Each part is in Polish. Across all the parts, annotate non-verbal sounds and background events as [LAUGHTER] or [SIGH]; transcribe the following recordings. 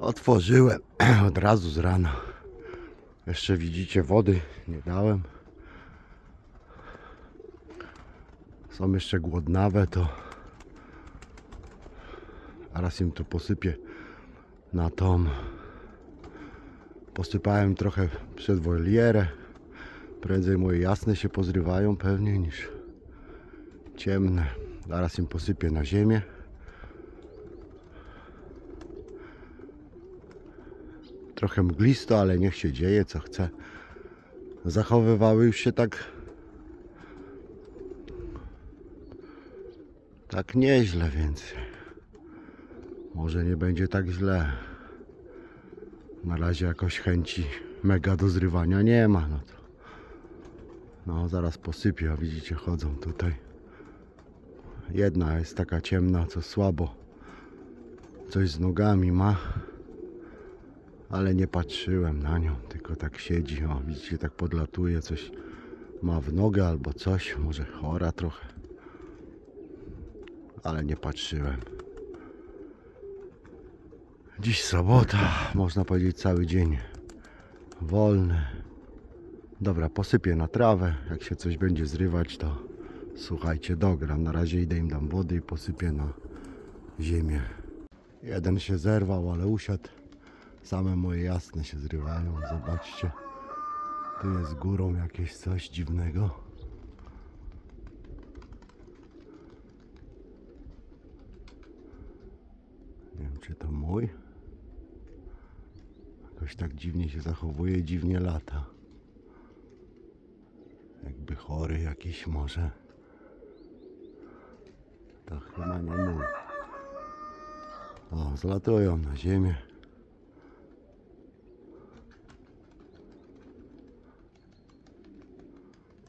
Otworzyłem [CLEARS THROAT] od razu z rana. Jeszcze widzicie, wody nie dałem. Są jeszcze głodnawe, to raz im to posypię na tą. Posypałem trochę przed wolierę. Prędzej moje jasne się pozrywają pewnie niż ciemne. Zaraz im posypię na ziemię. Trochę mglisto, ale niech się dzieje co chce. Zachowywały już się tak tak nieźle, więc może nie będzie tak źle. Na razie jakoś chęci mega do zrywania nie ma. No, to, no zaraz posypię, a widzicie chodzą tutaj. Jedna jest taka ciemna, co słabo coś z nogami ma. Ale nie patrzyłem na nią, tylko tak siedzi. O, widzicie, tak podlatuje, coś ma w nogę albo coś, może chora trochę. Ale nie patrzyłem. Dziś sobota, można powiedzieć cały dzień wolny. Dobra, posypię na trawę. Jak się coś będzie zrywać, to słuchajcie, dogram. Na razie idę im dam wody i posypię na ziemię. Jeden się zerwał, ale usiadł. Same moje jasne się zrywają. Zobaczcie. Tu jest górą jakieś coś dziwnego. Nie wiem, czy to mój. Jakoś tak dziwnie się zachowuje, dziwnie lata. Jakby chory jakiś może. To chyba nie mój. O, zlatują na ziemię.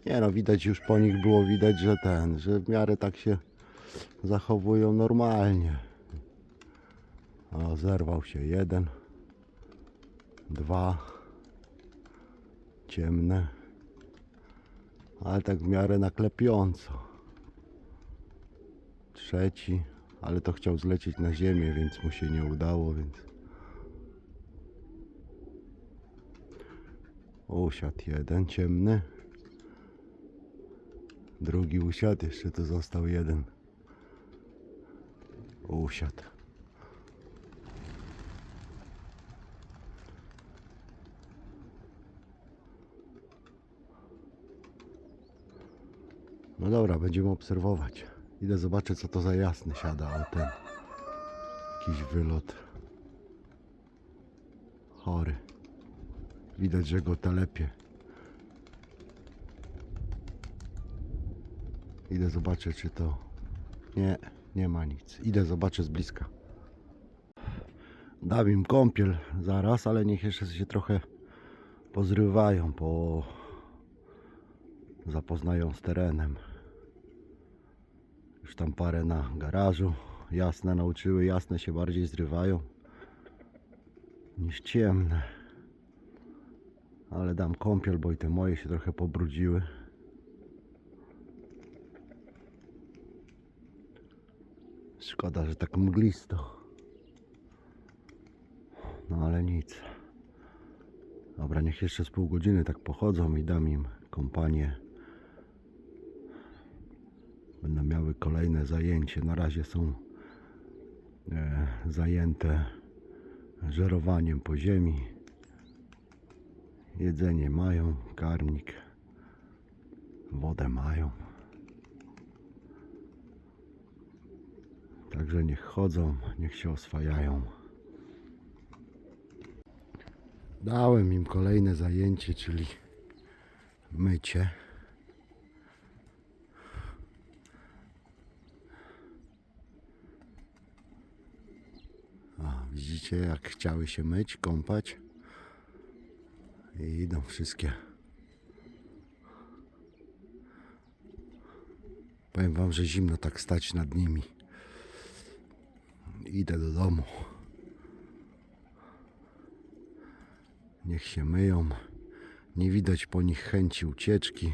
Nie no, widać już po nich było widać, że ten, że w miarę tak się zachowują normalnie. O, zerwał się jeden, dwa, ciemne, ale tak w miarę naklepiąco. Trzeci, ale to chciał zlecieć na ziemię, więc mu się nie udało, więc usiadł jeden ciemny. Drugi usiadł, jeszcze tu został jeden. Usiadł. No dobra, będziemy obserwować. Idę zobaczyć co to za jasny siada o ten. Jakiś wylot. Chory. Widać, że go telepie. Idę zobaczyć, czy to. Nie, nie ma nic. Idę zobaczę z bliska. Dam im kąpiel zaraz, ale niech jeszcze się trochę pozrywają, po zapoznają z terenem. Już tam parę na garażu. Jasne nauczyły, jasne się bardziej zrywają niż ciemne. Ale dam kąpiel, bo i te moje się trochę pobrudziły. Szkoda, że tak mglisto. No ale nic. Dobra, niech jeszcze z pół godziny tak pochodzą i dam im kompanię. Będą miały kolejne zajęcie. Na razie są e, zajęte żerowaniem po ziemi. Jedzenie mają, karmnik, wodę mają. Także niech chodzą, niech się oswajają. Dałem im kolejne zajęcie, czyli mycie. O, widzicie jak chciały się myć, kąpać. I idą wszystkie. Powiem wam, że zimno tak stać nad nimi idę do domu. Niech się myją. Nie widać po nich chęci ucieczki,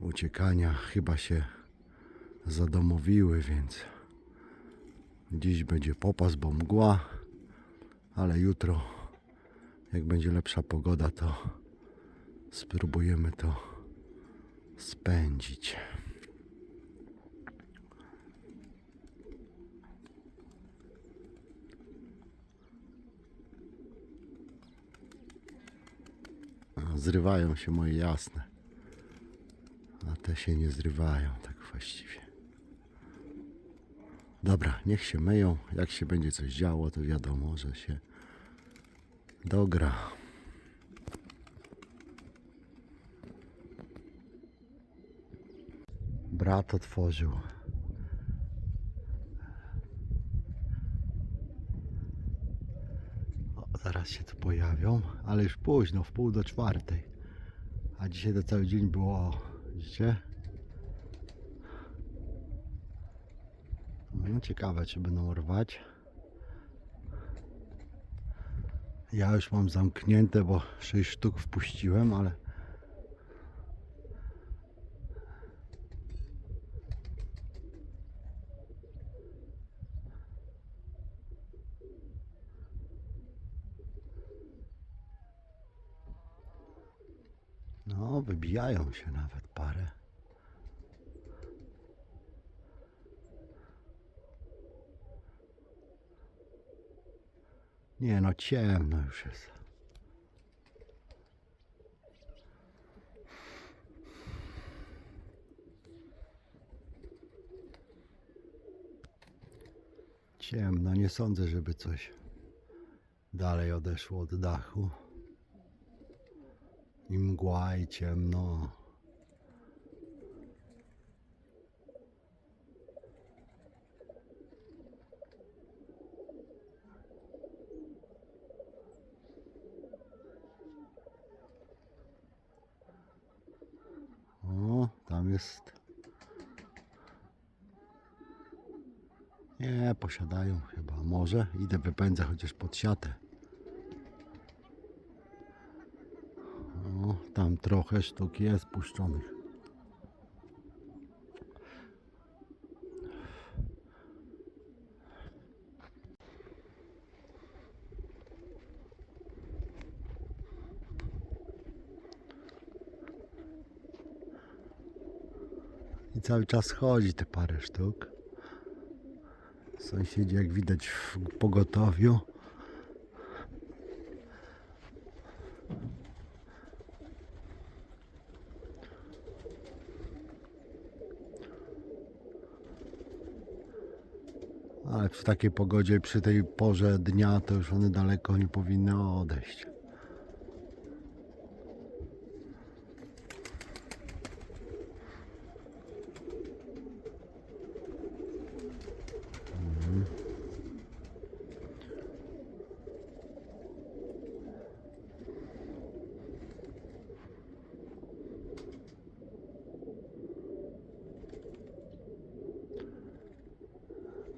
uciekania. Chyba się zadomowiły, więc dziś będzie popas, bo mgła. Ale jutro, jak będzie lepsza pogoda, to spróbujemy to spędzić. A, Zrywają się moje jasne. A te się nie zrywają tak właściwie. Dobra, niech się myją. Jak się będzie coś działo, to wiadomo, że się dogra. Brat otworzył. O, zaraz się tu pojawią, ale już późno, w pół do czwartej. A dzisiaj to cały dzień było, widzicie? No ciekawe, czy będą rwać. Ja już mam zamknięte, bo 6 sztuk wpuściłem, ale no, wybijają się nawet parę. Nie no, ciemno już jest. Ciemno, nie sądzę, żeby coś dalej odeszło od dachu. I mgła i ciemno. O, tam jest. Nie, posiadają chyba. Może idę wypędzę chociaż pod siatę. O, tam trochę sztuk jest puszczonych. I cały czas chodzi te parę sztuk. Sąsiedzi jak widać w pogotowiu. Przy takiej pogodzie, przy tej porze dnia, to już one daleko nie powinny odejść.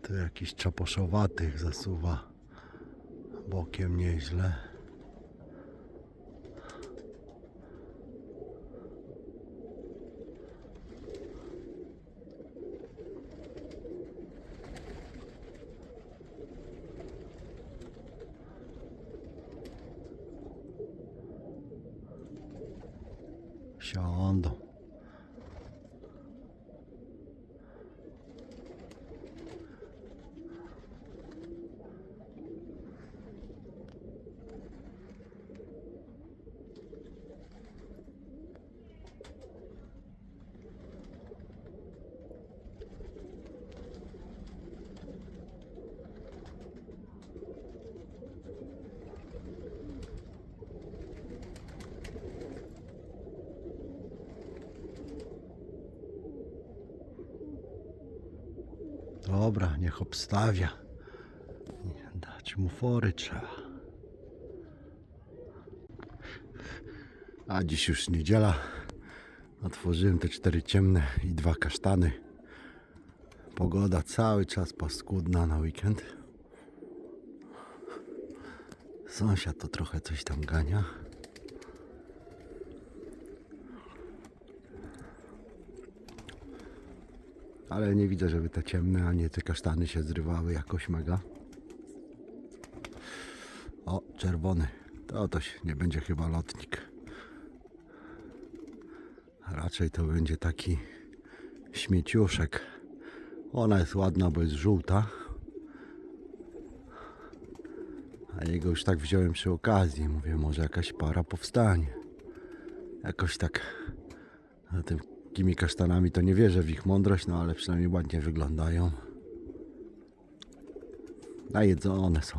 Tu jakiś czaposzowatych zasuwa bokiem nieźle. Siądą. Dobra, niech obstawia. Nie, Dać mu fory trzeba. A dziś już niedziela. Otworzyłem te cztery ciemne i dwa kasztany. Pogoda cały czas paskudna na weekend. Sąsiad to trochę coś tam gania. Ale nie widzę, żeby te ciemne, a nie te kasztany się zrywały jakoś mega. O, czerwony. To to nie będzie chyba lotnik. Raczej to będzie taki śmieciuszek. Ona jest ładna, bo jest żółta. A jego już tak wziąłem przy okazji. Mówię, może jakaś para powstanie. Jakoś tak za tym takimi kasztanami to nie wierzę w ich mądrość, no ale przynajmniej ładnie wyglądają. Najedzone są.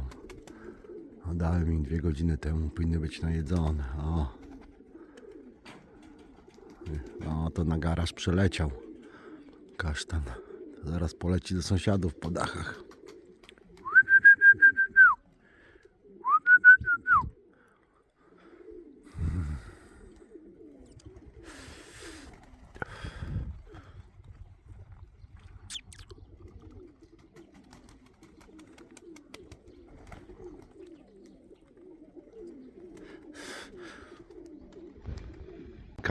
No, Dałem im dwie godziny temu, powinny być najedzone. O. No to na garaż przeleciał kasztan. Zaraz poleci do sąsiadów po dachach.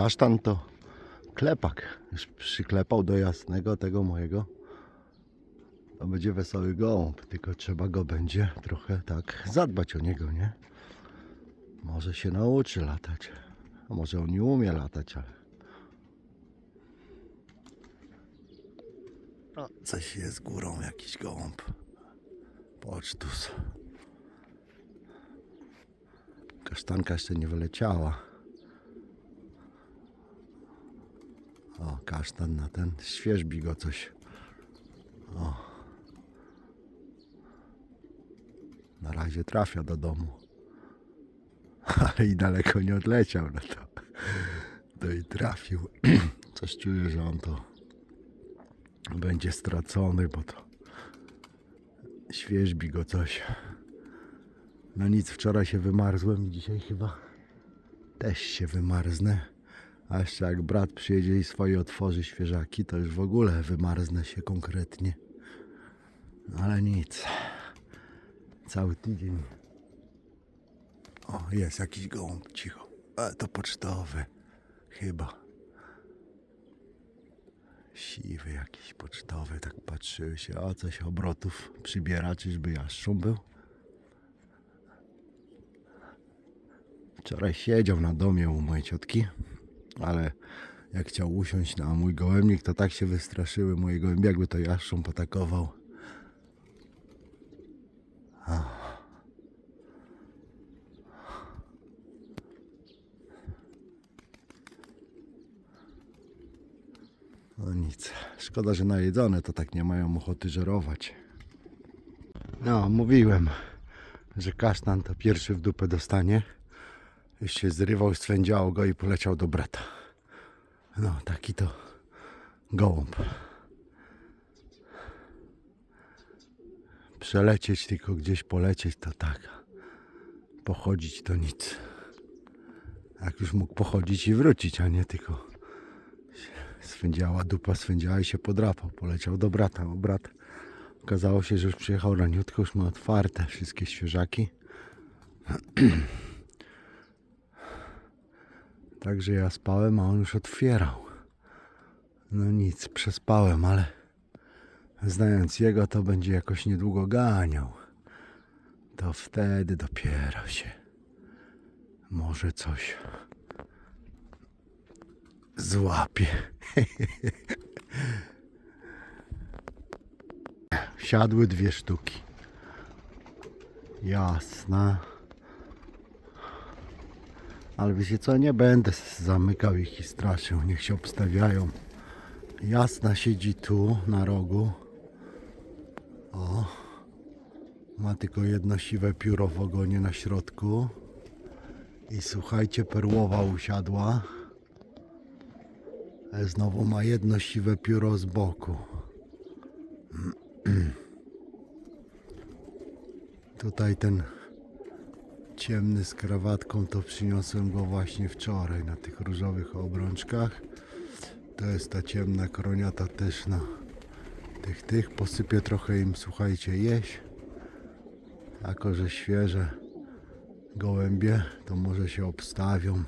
Kasztan to klepak. Już przyklepał do jasnego tego mojego. To będzie wesoły gołąb, tylko trzeba go będzie trochę tak zadbać o niego, nie? Może się nauczy latać. A może on nie umie latać, ale... O, coś jest górą, jakiś gołąb. Pocztus. Kasztanka jeszcze nie wyleciała. O, kasztan na ten. Świeżbi go coś. O. Na razie trafia do domu. [LAUGHS] Ale i daleko nie odleciał, no to. To i trafił. [CLEARS THROAT] Coś czuję, że on to będzie stracony, bo to świeżbi go coś. No nic, wczoraj się wymarzłem i dzisiaj chyba też się wymarznę. A jeszcze jak brat przyjedzie i swoje otworzy świeżaki, to już w ogóle wymarznę się konkretnie. Ale nic. Cały tydzień. O, jest jakiś gołąb, cicho. A, to pocztowy. Chyba. Siwy jakiś pocztowy, tak patrzyły się. O, coś obrotów przybiera, czyżby jaszczur był? Wczoraj siedział na domie u mojej ciotki, ale jak chciał usiąść na mój gołębnik, to tak się wystraszyły moje gołębie, jakby to jaszczur atakował. No nic, szkoda, że najedzone to tak nie mają ochoty żerować. No, mówiłem, że kasztan to pierwszy w dupę dostanie. Się zrywał, swędziało go i poleciał do brata. No, taki to gołąb. Przelecieć, tylko gdzieś polecieć to tak. Pochodzić to nic. Jak już mógł pochodzić i wrócić, a nie tylko swędziała dupa, swędziała i się podrapał. Poleciał do brata, brat okazało się, że już przyjechał raniutko, już ma otwarte wszystkie świeżaki. [CLEARS THROAT] Także ja spałem, a on już otwierał. No nic, przespałem, ale znając jego, to będzie jakoś niedługo ganiał. To wtedy dopiero się może coś złapie. [LAUGHS] Siadły dwie sztuki. Jasna. Ale wiecie co, nie będę zamykał ich i straszył. Niech się obstawiają. Jasna siedzi tu na rogu. O. Ma tylko jedno siwe pióro w ogonie na środku. I słuchajcie, perłowa usiadła. E, Znowu ma jedno siwe pióro z boku. [CLEARS THROAT] Tutaj ten ciemny z krawatką to przyniosłem go właśnie wczoraj na tych różowych obrączkach. To jest ta ciemna koroniata też na tych tych. Posypię trochę im, słuchajcie, jeść. Jako, że świeże gołębie, to może się obstawią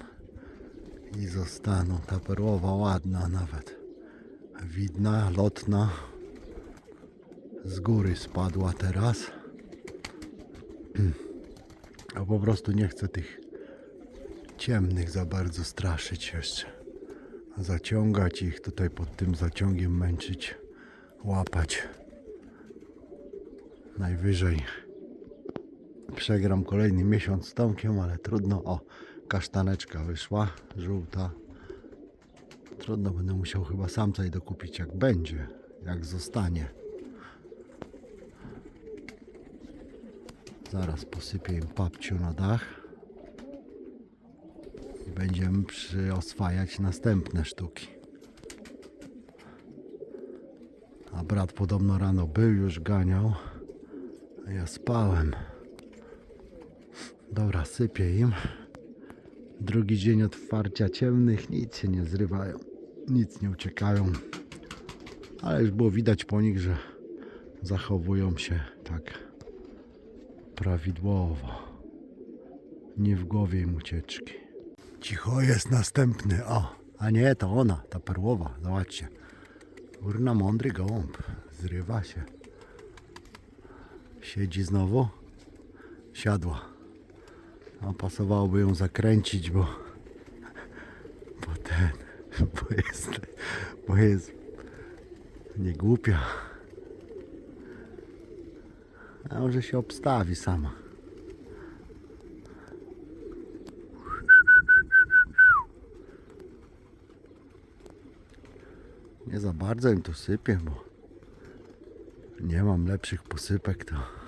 i zostaną. Ta perłowa ładna nawet. Widna, lotna. Z góry spadła teraz. [CLEARS THROAT] Ja po prostu nie chcę tych ciemnych za bardzo straszyć jeszcze. Zaciągać ich tutaj pod tym zaciągiem, męczyć, łapać. Najwyżej przegram kolejny miesiąc z Tomkiem, ale trudno. O, kasztaneczka wyszła, żółta. Trudno, będę musiał chyba samca jej dokupić jak będzie, jak zostanie. Zaraz posypię im papciu na dach i będziemy przyoswajać następne sztuki. A brat podobno rano był, już ganiał, a ja spałem. Dobra, sypię im. Drugi dzień otwarcia ciemnych, nic się nie zrywają, nic nie uciekają. Ale już było widać po nich, że zachowują się tak prawidłowo. Nie w głowie im ucieczki. Cicho jest następny, o, a nie, to ona, ta perłowa, zobaczcie. Urna mądry gołąb, zrywa się. Siedzi znowu, siadła. A pasowałoby ją zakręcić, bo, bo ten, bo jest, bo jest nie głupia. A może się obstawi sama. Nie za bardzo im to sypię, bo nie mam lepszych posypek to.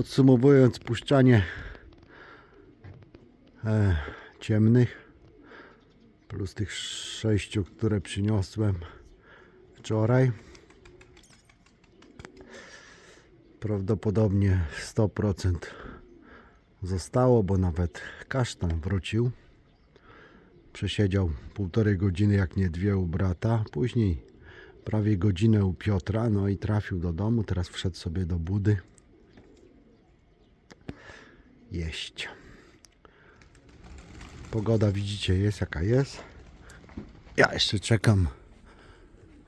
Podsumowując puszczanie e, ciemnych plus tych sześciu, które przyniosłem wczoraj. Prawdopodobnie 100% zostało, bo nawet kasztan wrócił. Przesiedział półtorej godziny, jak nie dwie u brata. Później prawie godzinę u Piotra, no i trafił do domu. Teraz wszedł sobie do budy jeść. Pogoda widzicie jest jaka jest. Ja jeszcze czekam.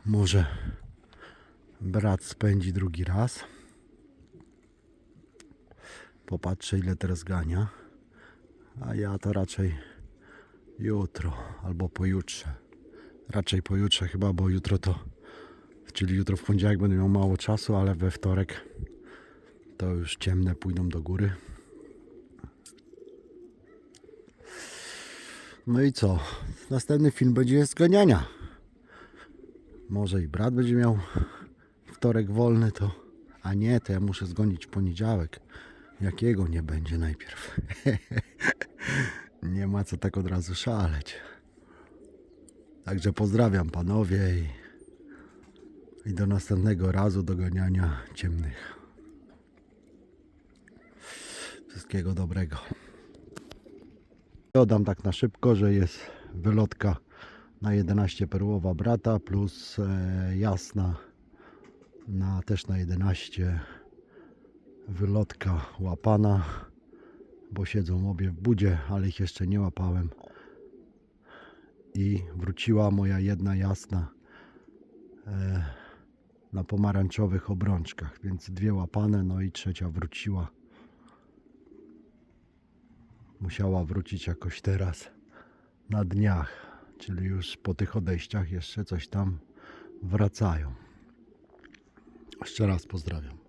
Może brat spędzi drugi raz. Popatrzę ile teraz gania. A ja to raczej jutro albo pojutrze. Raczej pojutrze chyba, bo jutro to, czyli jutro w poniedziałek będę miał mało czasu, ale we wtorek to już ciemne pójdą do góry. No i co? Następny film będzie z. Może i brat będzie miał wtorek wolny, to. A nie, to ja muszę zgonić poniedziałek. Jakiego nie będzie najpierw? [LAUGHS] nie ma co tak od razu szaleć. Także pozdrawiam panowie i, i do następnego razu do ganiania ciemnych. Wszystkiego dobrego. Dodam tak na szybko, że jest wylotka na 11 perłowa brata plus e, jasna na też na 11 wylotka łapana, bo siedzą obie w budzie, ale ich jeszcze nie łapałem. I wróciła moja jedna jasna e, na pomarańczowych obrączkach, więc dwie łapane, no i trzecia wróciła musiała wrócić jakoś teraz na dniach, czyli już po tych odejściach jeszcze coś tam wracają. Jeszcze raz pozdrawiam.